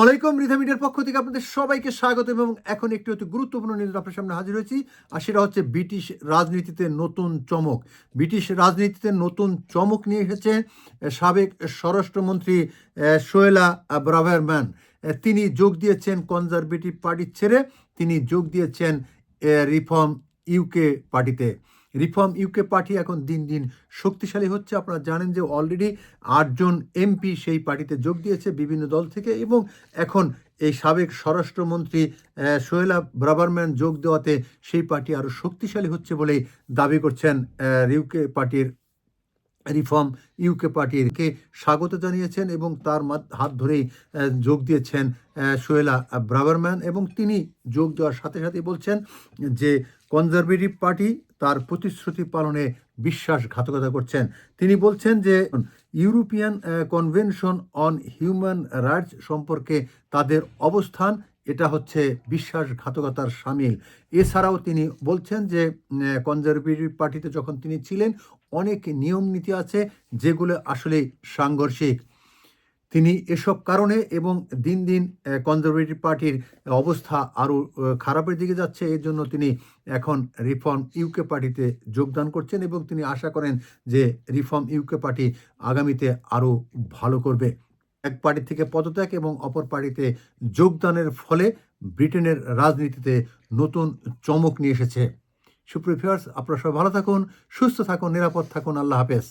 ওয়ালাইকুম রিধা মিডিয়ার পক্ষ থেকে আপনাদের সবাইকে স্বাগত এবং এখন একটি অতি গুরুত্বপূর্ণ নিউজ আপনার সামনে হাজির হয়েছি, আর সেটা হচ্ছে ব্রিটিশ রাজনীতিতে নতুন চমক। ব্রিটিশ রাজনীতিতে নতুন চমক নিয়ে এসেছে সাবেক স্বরাষ্ট্রমন্ত্রী শোয়েলা ব্রাভারম্যান। তিনি যোগ দিয়েছেন কনজারভেটিভ পার্টি ছেড়ে, তিনি যোগ দিয়েছেন রিফর্ম ইউকে পার্টিতে। রিফর্ম ইউকে পার্টি এখন দিন দিন শক্তিশালী হচ্ছে। আপনারা জানেন যে অলরেডি আটজন এমপি সেই পার্টিতে যোগ দিয়েছে বিভিন্ন দল থেকে এবং এখন এই সাবেক স্বরাষ্ট্রমন্ত্রী সোহেলা ব্রাবারম্যান যোগ দেওয়াতে সেই পার্টি আরও শক্তিশালী হচ্ছে বলেই দাবি করছেন ইউকে পার্টির রিফর্ম ইউকে পার্টিরকে স্বাগত জানিয়েছেন এবং তার হাত ধরেই যোগ দিয়েছেন সোহেলা ব্রাভারম্যান এবং তিনি যোগ দেওয়ার সাথে সাথে বলছেন যে কনজারভেটিভ পার্টি তার প্রতিশ্রুতি পালনে বিশ্বাসঘাতকতা করছেন। তিনি বলছেন যে European convention on human rights সম্পর্কে তাদের অবস্থান এটা হচ্ছে বিশ্বাসঘাতকতার সামিল। এছাড়াও তিনি বলছেন যে কনজারভেটিভ পার্টিতে যখন তিনি ছিলেন, অনেক নিয়ম নীতি আছে যেগুলো আসলে সাংঘর্ষিক। তিনি এসব কারণে এবং দিন দিন কনজারভেটিভ পার্টির অবস্থা আরও খারাপের দিকে যাচ্ছে। এর জন্য তিনি এখন রিফর্ম ইউকে পার্টিতে যোগদান করছেন এবং তিনি আশা করেন যে রিফর্ম ইউকে পার্টি আগামীতে আরও ভালো করবে। এক পার্টি থেকে পদত্যাগ এবং অপর পার্টিতে যোগদানের ফলে ব্রিটেনের রাজনীতিতে নতুন চমক নিয়ে এসেছে। সুপ্রিয় ফিয়ার্স আপনারা সবাই ভালো থাকুন, সুস্থ থাকুন, নিরাপদ থাকুন। আল্লাহ হাফেজ।